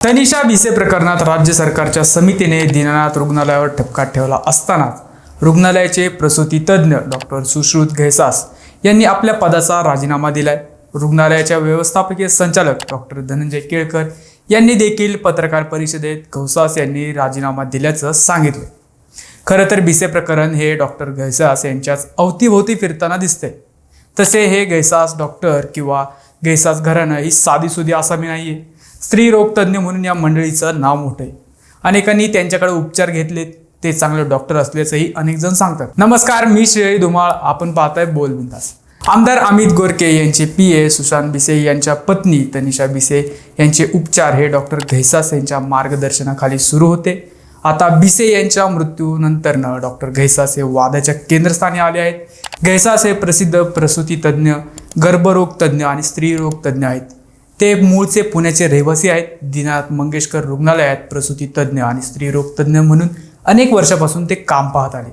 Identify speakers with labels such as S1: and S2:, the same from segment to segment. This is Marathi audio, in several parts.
S1: तनिषा भिसे प्रकरणात राज्य सरकारच्या समितीने दीनानाथ रुग्णालयावर ठपका ठेवला असतानाच रुग्णालयाचे प्रसूती तज्ज्ञ डॉक्टर सुश्रुत घैसास यांनी आपल्या पदाचा राजीनामा दिलाय. रुग्णालयाच्या व्यवस्थापकीय संचालक डॉक्टर धनंजय केळकर यांनी देखील पत्रकार परिषदेत घौसास यांनी राजीनामा दिल्याचं सांगितलं खरं तर भिसे प्रकरण हे डॉक्टर घैसास यांच्याच अवतीभोवती फिरताना दिसते तसे हे गैसास डॉक्टर किंवा गैसास घराणं ही साधीसुधी आसामी नाही आहे स्त्रीरोगतज्ञ म्हणून या मंडळीचं नाव मोठं आहे. अनेकांनी त्यांच्याकडे उपचार घेतलेत ते चांगले डॉक्टर असल्याचंही अनेक जण सांगतात. नमस्कार मी श्रेय धुमाळ आपण पाहताय बोल बिंदास. आमदार अमित गोरके यांचे पी ए सुशांत बिसे यांच्या पत्नी तनिषा बिसे यांचे उपचार हे डॉक्टर घैसास यांच्या मार्गदर्शनाखाली सुरू होते. आता बिसे यांच्या मृत्यूनंतरनं डॉक्टर घैसास हे वादाच्या केंद्रस्थानी आले आहेत. घैसास हे प्रसिद्ध प्रसूती गर्भरोगतज्ञ गर्भरोग आणि स्त्रीरोगतज्ञ आहेत. ते मूळचे पुण्याचे रहिवासी आहेत. दिनाथ मंगेशकर रुग्णालयात प्रसूती तज्ज्ञ आणि स्त्रीरोग तज्ज्ञ म्हणून अनेक वर्षापासून ते काम पाहत आले.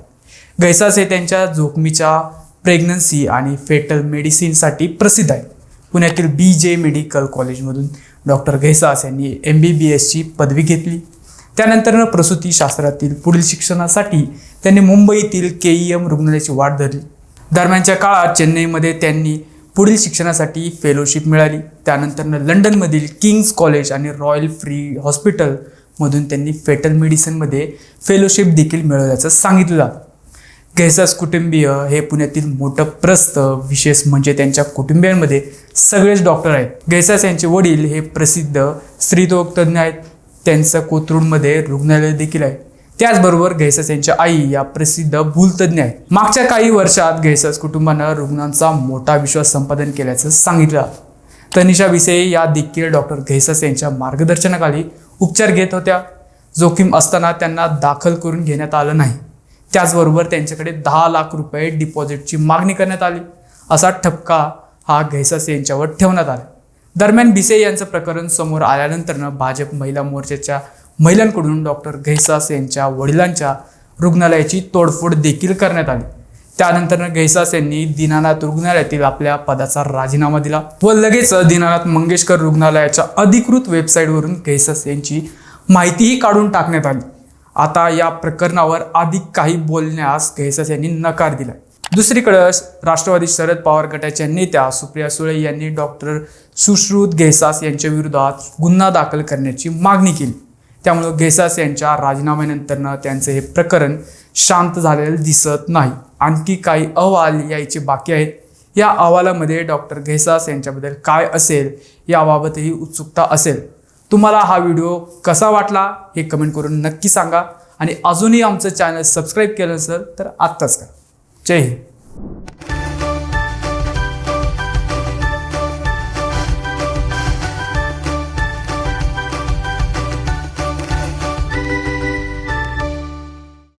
S1: गैसास हे त्यांच्या जोखमीच्या प्रेग्नन्सी आणि फेटल मेडिसिनसाठी प्रसिद्ध आहेत. पुण्यातील बी जे मेडिकल कॉलेजमधून डॉक्टर घैसास यांनी एम बी बी एसची पदवी घेतली. त्यानंतर प्रसूतीशास्त्रातील पुढील शिक्षणासाठी त्यांनी मुंबईतील के ई एम रुग्णालयाची वाट धरली. दरम्यानच्या काळात चेन्नईमध्ये त्यांनी पुढील शिक्षणासाठी फेलोशिप मिळाली. त्यानंतरनं लंडनमधील किंग्स कॉलेज आणि रॉयल फ्री हॉस्पिटलमधून त्यांनी फेटल मेडिसिनमध्ये फेलोशिप देखील मिळवल्याचं सांगितलं. जातं गैसास कुटुंबीय हे पुण्यातील मोठं प्रस्त विशेष म्हणजे त्यांच्या कुटुंबियांमध्ये सगळेच डॉक्टर आहेत. गैसास यांचे वडील हे प्रसिद्ध स्त्रीरोग तज्ज्ञ आहेत. त्यांचं कोथरूडमध्ये रुग्णालय देखील आहे. त्याचबरोबर घैसस यांच्या आई या प्रसिद्ध भूलतज्ञ आहेत. मागच्या काही वर्षात गैसास कुटुंबानं रुग्णांचा मोठा विश्वास संपादन केल्याचं सांगितलं. तनिषा विसे या देखील डॉक्टर घैसास यांच्या मार्गदर्शनाखाली उपचार घेत होत्या. जोखीम असताना त्यांना दाखल करून घेण्यात आलं नाही. त्याचबरोबर त्यांच्याकडे दहा लाख रुपये डिपॉझिटची मागणी करण्यात आली. असा ठपका हा घैसास यांच्यावर ठेवण्यात आला. दरम्यान भिसे यांचं प्रकरण समोर आल्यानंतरनं भाजप महिला मोर्चाच्या महिलांकडून डॉक्टर घैसास यांच्या वडिलांच्या रुग्णालयाची तोडफोड देखील करण्यात आली. त्यानंतर घैसास यांनी दीनानाथ रुग्णालयातील आपल्या पदाचा राजीनामा दिला व लगेच दीनानाथ मंगेशकर रुग्णालयाच्या अधिकृत वेबसाईटवरून घैसास यांची माहितीही काढून टाकण्यात आली. आता या प्रकरणावर अधिक काही बोलण्यास घैसास यांनी नकार दिलाय दुसरीकडे राष्ट्रवादी शरद पवार गटाच्या नेत्या सुप्रिया सुळे यांनी डॉक्टर सुश्रुत घैसास यांच्या विरोधात गुन्हा दाखल करण्याची मागणी केली. त्यामुळं घेसास यांच्या राजीनाम्यानंतरनं त्यांचं हे प्रकरण शांत झालेलं दिसत नाही. आणखी काही अहवाल यायचे बाकी आहेत. या अहवालामध्ये डॉक्टर घेसास यांच्याबद्दल काय असेल याबाबतही उत्सुकता असेल. तुम्हाला हा व्हिडिओ कसा वाटला हे कमेंट करून नक्की सांगा. आणि अजूनही आमचं चॅनल सबस्क्राईब केलं नसेल तर आत्ताच करा. जय हिंद.